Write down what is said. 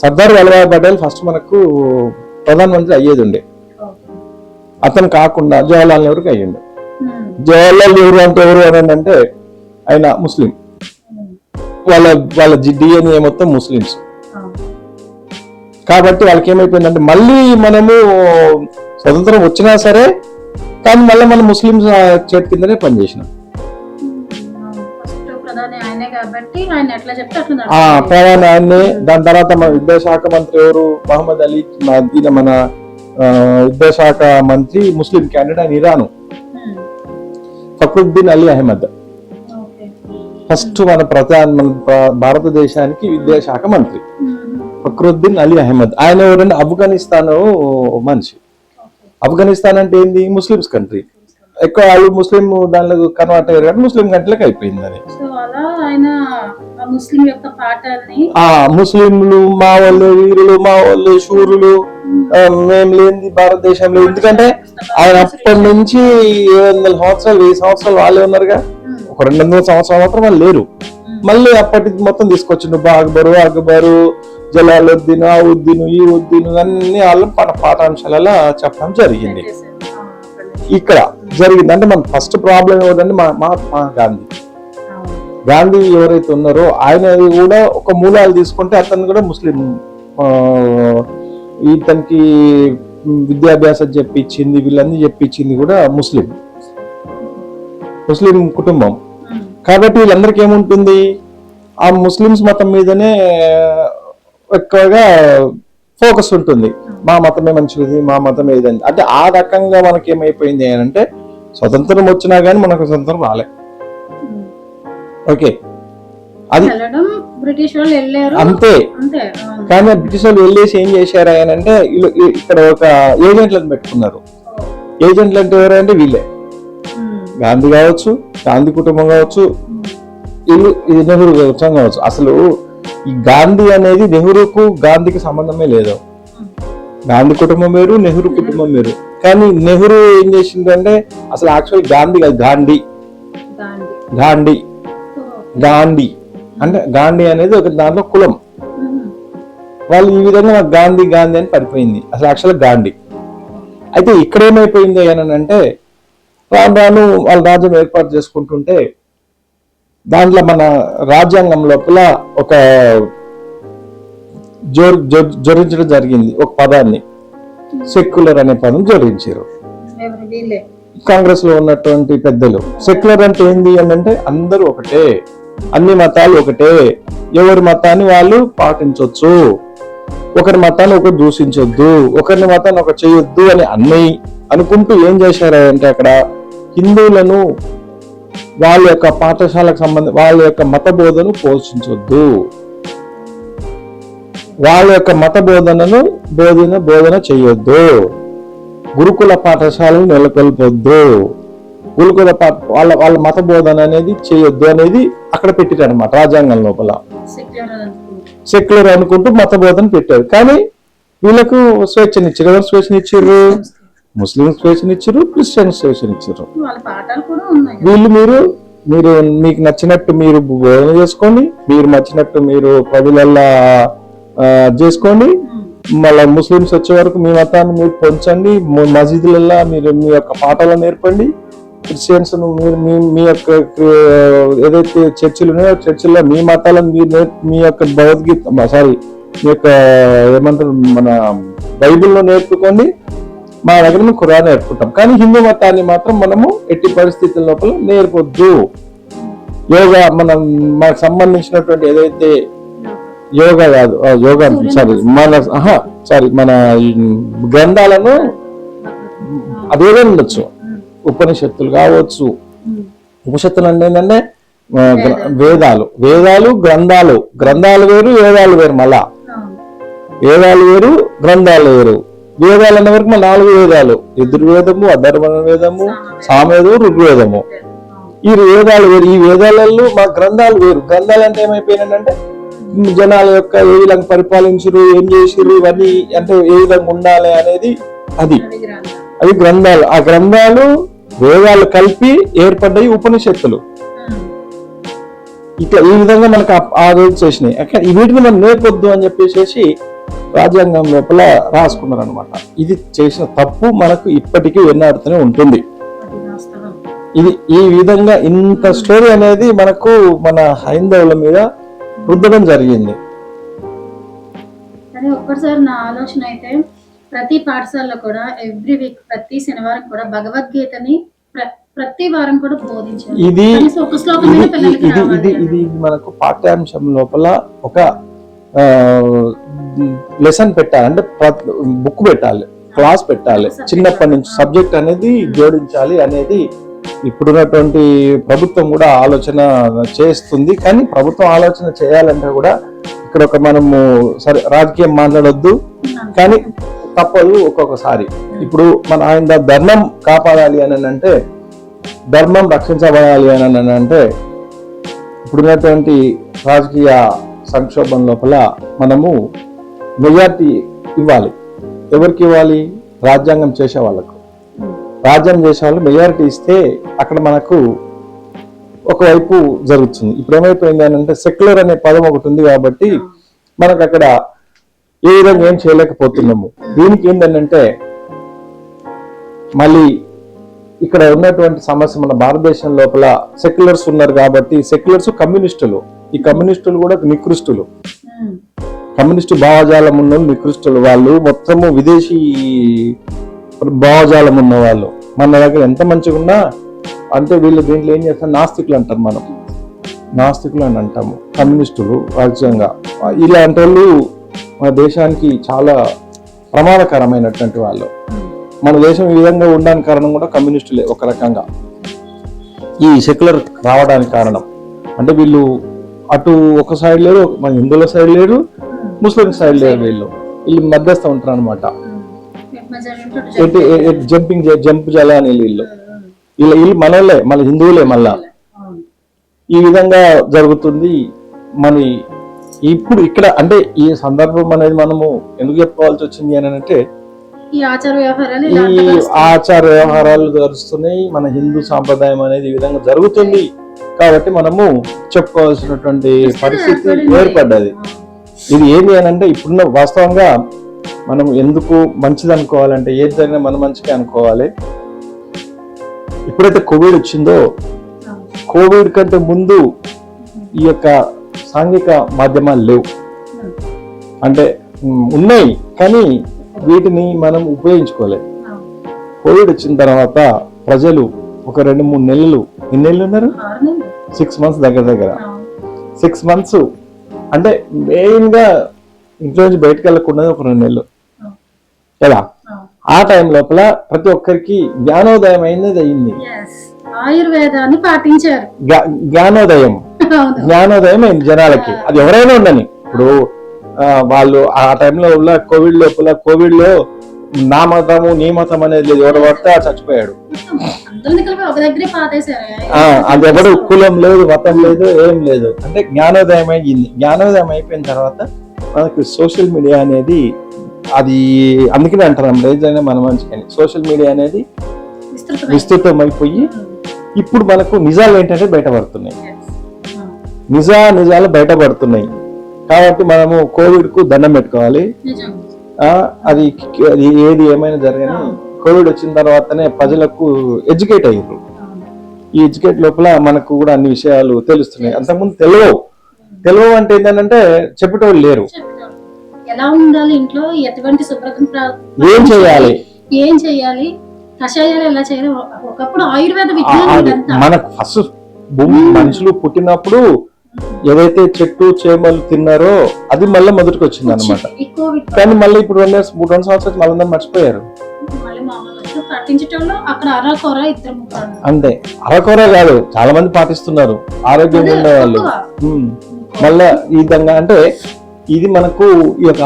Sardar Vallabhbhai Patel first మనకు ప్రధానమంత్రి అయ్యేది ఉండే అతను కాకుండా జవహర్లాల్ నెహ్రూకి అయ్యిండు. ఉమ్, జవహర్లాల్ నెహ్రూ అంటే ఎవరు అని అంటే ఆయన ముస్లిం. వాళ్ళ వాళ్ళ డిఎన్ఏ మొత్తం ముస్లిమ్స్. ఆ, కాబట్టి వాళ్ళకి ఏమైపోయిందంటే మళ్ళీ మనము స్వతంత్రం వచ్చినా సరే కానీ మళ్ళీ మనం ముస్లిమ్స్ చేతి కిందనే పనిచేసినాం. కాబట్టి ఆయన ఎట్లా చెప్తే అట్లా ఆ నడుస్తుంది. ప్రధాని ఆయన్ని దాని తర్వాత మన విద్యాశాఖ మంత్రి ఎవరు? మహమ్మద్ అలీ మన- ఈయన మన ఆ, విద్యాశాఖ మంత్రి ముస్లిం క్యాండిడేట్ ఆయన ఇరాను. ఉమ్, ఫక్రుద్దీన్ అలీ అహ్మద్. ఫస్ట్ మన ప్రధాన మన భారతదేశానికి విద్యాశాఖ మంత్రి. ఉమ్, ఫక్రుద్దీన్ అలీ అహ్మద్. ఆయన ఎవరంటే ఆఫ్ఘనిస్తాన్ మనిషి. ఆఫ్ఘనిస్తాన్ అంటే ఏంది? Muslims country. ఎక్కువ వాళ్ళు ముస్లిం దానిలో కన్వర్ట్ అయ్యారు కాబట్టి ముస్లిం కంట్రీలకు అయిపోయింది అది. ఆయన ముస్లిం యొక్క పాఠాలని ఆ ముస్లింలు మా వాళ్ళు వీరులు మా వాళ్ళు శూరులు ఆ, మేము లేనిది భారతదేశంలో. ఎందుకంటే ఆయన అప్పటి నుంచి ఏడు వందల సంవత్సరాలు వెయ్యి సంవత్సరాలు వాళ్ళే ఉన్నారుగా. ఒక రెండు వందల సంవత్సరాలు మాత్రం వాళ్ళు లేరు. మళ్ళీ అప్పటి మొత్తం తీసుకొచ్చిండు. అక్బరు అక్బరు జలాలుద్దీన్ ఆ ఉద్దీన్ ఈ ఉద్దీన్ అన్ని వాళ్ళు మన పాఠాంశాలలో చెప్పడం జరిగింది. ఇక్కడ జరిగింది. అంటే మన ఫస్ట్ ప్రాబ్లం ఏమిటంటే మా మహాత్మా గాంధీ. గాంధీ ఎవరైతే ఉన్నారో ఆయన కూడా ఒక మూలాలు తీసుకుంటే అతను కూడా ముస్లిం. ఇతనికి విద్యాభ్యాసం చెప్పించింది వీళ్ళన్నీ చెప్పించింది కూడా ముస్లిం. ముస్లిం కుటుంబం. కాబట్టి వీళ్ళందరికీ ఏముంటుంది? ఆ ముస్లిమ్స్ మతం మీదనే ఎక్కువగా ఫోకస్ ఉంటుంది. మా మతమే మంచిది మా మతం ఏదని అంటే ఆ రకంగా మనకి ఏమైపోయింది అని అంటే స్వతంత్రం వచ్చినా కానీ మనకు స్వతంత్రం రాలేదు ఓకే. అది బ్రిటిష్ వాళ్ళు వెళ్ళారు. అంతే. కానీ బ్రిటిష్ వాళ్ళు వెళ్ళేసి ఏం చేశారు ఆయన అంటే ఇక్కడ ఒక ఏజెంట్లను పెట్టుకున్నారు. ఏజెంట్లు అంటే ఎవరంటే వీళ్ళే. గాంధీ కావచ్చు గాంధీ కుటుంబం కావచ్చు వీళ్ళు ఇది నెహ్రూ కుటుంబం కావచ్చు. అసలు ఈ గాంధీ అనేది నెహ్రూకు గాంధీకి సంబంధమే లేదు. గాంధీ కుటుంబం వేరు నెహ్రూ కుటుంబం వేరు. కానీ నెహ్రూ ఏం చేసిందంటే అసలు యాక్చువల్ గాంధీ కాదు గాంధీ. గాంధీ. గాంధీ. అంటే గాంధీ అనేది ఒక దాంట్లో కులం. వాళ్ళు ఈ విధంగా నాకు గాంధీ గాంధీ అని పడిపోయింది. అసలు యాక్చువల్ గాంధీ. అయితే ఇక్కడ ఏమైపోయింది అని అంటే రాను రాను వాళ్ళ రాజ్యం ఏర్పాటు చేసుకుంటుంటే దాంట్లో మన రాజ్యాంగం లోపల ఒక జోర్ జోర్- జోడించడం జరిగింది. ఒక పదాన్ని. సెక్యులర్ అనే పదం జోడించారు కాంగ్రెస్లో. ఉన్నటువంటి పెద్దలు. సెక్యులర్ అంటే ఏంది అని అంటే అందరూ ఒకటే. అన్ని మతాలు ఒకటే. ఎవరి మతాన్ని వాళ్ళు పాటించవచ్చు ఒకరి మతాన్ని ఒకరు దూషించొద్దు. ఒకరిని మతాన్ని ఒక చేయొద్దు అని అన్ని అనుకుంటూ ఏం చేశారు అంటే అక్కడ హిందువులను వాళ్ళ యొక్క పాఠశాలకు సంబంధించి వాళ్ళ యొక్క మత బోధను పోషించొద్దు. వాళ్ళ యొక్క మత బోధనను బోధన బోధన చేయొద్దు. గురుకుల పాఠశాలను నెలకొల్పొద్దు. గురుకుల వాళ్ళ వాళ్ళ మత బోధన అనేది చేయొద్దు అనేది అక్కడ పెట్టారు అనమాట రాజ్యాంగం లోపల. సెక్యులర్ అనుకుంటా మత బోధన పెట్టారు. కానీ వీళ్ళకు స్వేచ్ఛనిచ్చారు. ఎవరు స్వేచ్ఛనిచ్చారు? ముస్లిం స్వేచ్ఛనిచ్చారు క్రిస్టియన్ స్వేచ్ఛనిచ్చారు. వాళ్ళ మీరు మీరు మీకు నచ్చినట్టు మీరు బోధన చేసుకోండి. మీరు నచ్చినట్టు మీరు ప్రజలల్లా చేసుకోండి. మళ్ళీ ముస్లిమ్స్ వచ్చే వరకు మీ మతాన్ని మీరు పొంచండి. మసీదులలో మీరు మీ యొక్క పాఠాలను నేర్పండి. క్రిస్టియన్స్ మీరు మీ మీ యొక్క ఏదైతే చర్చిలు ఉన్నాయో చర్చిల్లో మీ మతాలను మీరు మీ యొక్క భగవద్గీత సారీ మీ యొక్క ఏమంటారు మన బైబిల్లో నేర్పుకోండి మా దగ్గర మేము ఖురాన్ నేర్పుకుంటాం కానీ హిందూ మతాన్ని మాత్రం మనము ఎట్టి పరిస్థితుల లోపల నేర్పొద్దు. యోగా మనం మనకు సంబంధించినటువంటి ఏదైతే యోగా కాదు ఆ, యోగా సారీ మన సారీ మన గ్రంథాలను అదేదో ఉండొచ్చు. ఉపనిషత్తులు కావచ్చు. ఉపనిషత్తులు అంటే ఏంటంటే వేదాలు. వేదాలు. గ్రంథాలు. గ్రంథాలు వేరు వేదాలు వేరు మళ్ళా. వేదాలు వేరు గ్రంథాలు వేరు. వేదాలు అనే వరకు మన నాలుగు వేదాలు. ఎదుర్వేదము అధర్వణ వేదము సామవేదము ఋగ్వేదము. ఈ వేదాలు వేరు. ఈ వేదాలలో మా గ్రంథాలు వేరు. గ్రంథాలు అంటే ఏమైపోయినాయంటే జనాల యొక్క ఏ విధంగా పరిపాలించరు ఏం చేసిరు ఇవన్నీ అంటే ఏ విధంగా ఉండాలి అనేది అది. అది గ్రంథాలు. ఆ గ్రంథాలు వేదాలు కలిపి ఏర్పడ్డాయి ఉపనిషత్తులు. ఇట్లా ఈ విధంగా మనకు ఆ- రోజు చేసినాయి. వీటిని మనం నేర్పొద్దు అని చెప్పేసి రాజ్యాంగం లోపల రాసుకున్నారు అనమాట ఇది చేసిన తప్పు మనకు ఇప్పటికీ వెన్నాడుతూనే ఉంటుంది. ఇది ఈ విధంగా ఇంత స్టోరీ అనేది మనకు మన హైందవుల మీద రుద్దడం జరిగింది. కానీ ఒక్కసారి నా ఆలోచన అయితే ప్రతి పాఠశాలలో కూడా ఎవ్రీ వీక్ ప్రతి శనివారం కూడా భగవద్గీతని ప్ర- ప్రతి వారం కూడా బోధించాలి ఇది ఇది మనకు పాఠ్యాంశం లోపల ఒక లెసన్ పెట్టాలి. అంటే బుక్ పెట్టాలి క్లాస్ పెట్టాలి. చిన్నప్పటి నుంచి సబ్జెక్ట్ అనేది జోడించాలి అనేది ఇప్పుడున్నటువంటి ప్రభుత్వం కూడా ఆలోచన చేస్తుంది. కానీ ప్రభుత్వం ఆలోచన చేయాలంటే కూడా ఇక్కడ ఒక మనము సరే రాజకీయం మాట్లాడొద్దు. కానీ తప్పదు ఒక్కొక్కసారి. ఇప్పుడు మన ఆయన ధర్మం కాపాడాలి అని అంటే ధర్మం రక్షించబడాలి అని అంటే ఇప్పుడున్నటువంటి రాజకీయ సంక్షోభం లోపల మనము మెజార్టీ ఇవ్వాలి. ఎవరికి ఇవ్వాలి? రాజ్యాంగం చేసే వాళ్ళకు. రాజ్యాంగం చేసే వాళ్ళు మెజారిటీ ఇస్తే అక్కడ మనకు ఒకవైపు జరుగుతుంది. ఇప్పుడు ఏమైపోయింది అని అంటే సెక్యులర్ అనే పదం ఒకటి ఉంది కాబట్టి మనకు అక్కడ ఏ విధంగా ఏం చేయలేకపోతున్నాము. దీనికి ఏంటంటే మళ్ళీ ఇక్కడ ఉన్నటువంటి సమస్య మన భారతదేశం లోపల సెక్యులర్స్ ఉన్నారు కాబట్టి సెక్యులర్స్ కమ్యూనిస్టులు. ఈ కమ్యూనిస్టులు కూడా నికృష్టులు. కమ్యూనిస్టు భావజాలం ఉన్న నికృష్టులు. వాళ్ళు మొత్తము విదేశీ భావజాలం ఉన్న వాళ్ళు మన దగ్గర ఎంత మంచిగా ఉన్నా అంటే వీళ్ళు దీంట్లో ఏం చేస్తారు? నాస్తికులు అంటారు మనం. నాస్తికులు అని అంటాము. కమ్యూనిస్టులు రాజ్యంగా. ఇలాంటి వాళ్ళు మన దేశానికి చాలా ప్రమాదకరమైనటువంటి వాళ్ళు మన దేశం ఈ విధంగా ఉండడానికి కారణం కూడా కమ్యూనిస్టులే ఒక రకంగా ఈ సెక్యులర్ రావడానికి కారణం అంటే వీళ్ళు అటు ఒక సైడ్ లేరు మన హిందువుల సైడ్ లేరు ముస్లిం సైడ్ లేరు వీళ్ళు వీళ్ళు మధ్యస్థ ఉంటారు అనమాట. జంపింగ్ జంప్ జల అని వీళ్ళు. వీళ్ళు వీళ్ళు మనోళ్ళే మన హిందువులే మళ్ళా. ఈ విధంగా జరుగుతుంది మరి ఇప్పుడు ఇక్కడ అంటే ఈ సందర్భం అనేది మనము ఎందుకు చెప్పుకోవాల్సి వచ్చింది అని అంటే ఈ ఆచార వ్యవహారాలు ఈ. ఆచార వ్యవహారాలు జరుస్తున్నాయి మన హిందూ సాంప్రదాయం అనేది ఈ విధంగా జరుగుతుంది. కాబట్టి మనము చెప్పుకోవాల్సినటువంటి పరిస్థితి ఏర్పడ్డది. ఇది ఏంటి అని అంటే ఇప్పుడున్న వాస్తవంగా మనం ఎందుకు మంచిది అనుకోవాలంటే ఏది జరిగినా మన మంచిగా అనుకోవాలి. ఎప్పుడైతే కోవిడ్ వచ్చిందో. కోవిడ్ కంటే ముందు ఈ యొక్క సాంఘిక మాధ్యమాలు లేవు. అంటే ఉన్నాయి కానీ వీటిని మనం ఉపయోగించుకోలేదు. కోవిడ్ వచ్చిన తర్వాత ప్రజలు ఒక రెండు మూడు నెలలు ఎన్ని నెలలు ఉన్నారు. సిక్స్ మంత్స్ దగ్గర దగ్గర. సిక్స్ మంత్స్ అంటే మెయిన్గా ఇంట్లో నుంచి బయటకు వెళ్ళకుండా ఒక రెండు నెలలు అవును. ఆ టైం లోపల ప్రతి ఒక్కరికి జ్ఞానోదయం అయినది అయింది. ఆయుర్వేదాన్ని పాటించారు జ్ఞా- జ్ఞానోదయం జ్ఞానోదయం అయింది జనాలకి. అది ఎవరైనా ఉండని ఇప్పుడు వాళ్ళు ఆ టైంలో ఉన్న కోవిడ్ లోపల కోవిడ్లో నా మతము నీ మతం అనేది లేదు. ఎవడు పడితే ఆ చచ్చిపోయాడు. అది ఎవడు కులం లేదు మతం లేదు ఏం లేదు. అంటే జ్ఞానోదయం అయింది జ్ఞానోదయం అయిపోయిన తర్వాత మనకు సోషల్ మీడియా అనేది అది అందుకనే అంటారు ఏదైనా మన మంచికని సోషల్ మీడియా అనేది విస్తృతమైన విస్తృతం అయిపోయి ఇప్పుడు మనకు నిజాలు ఏంటంటే బయటపడుతున్నాయి. నిజా నిజాలు బయటపడుతున్నాయి. కాబట్టి మనము కోవిడ్కు దండం పెట్టుకోవాలి. అది అది ఏది ఏమైనా జరగని కోవిడ్ వచ్చిన తర్వాతనే ప్రజలకు ఎడ్యుకేట్ అయ్యారు. ఈ ఎడ్యుకేట్ లోపల మనకు కూడా అన్ని విషయాలు తెలుస్తున్నాయి. అంతకుముందు తెలియవు తెలియవు అంటే ఏంటంటే చెప్పేటోళ్ళు లేరు. ఎలా ఉండాలి ఇంట్లో? ఎటువంటి శుభ్రతం ఏం చేయాలి? ఏం చేయాలి? కషాయాలు ఎలా చేయాలి? ఒక- ఒకప్పుడు ఆయుర్వేద విజ్ఞానం మనకు ఫస్ట్ భూమి మనుషులు పుట్టినప్పుడు ఏదైతే చెట్టు చేమలు తిన్నారో అది మళ్ళీ మొదటికి వచ్చింది అనమాట కానీ మళ్ళీ ఇప్పుడు రెండు రెండు సంవత్సరాలు మళ్ళీ మర్చిపోయారు. అంతే. అరకొర కాదు చాలా మంది పాటిస్తున్నారు. ఆరోగ్యంగా ఉండేవాళ్ళు. మళ్ళా ఈ విధంగా అంటే ఇది మనకు ఈ యొక్క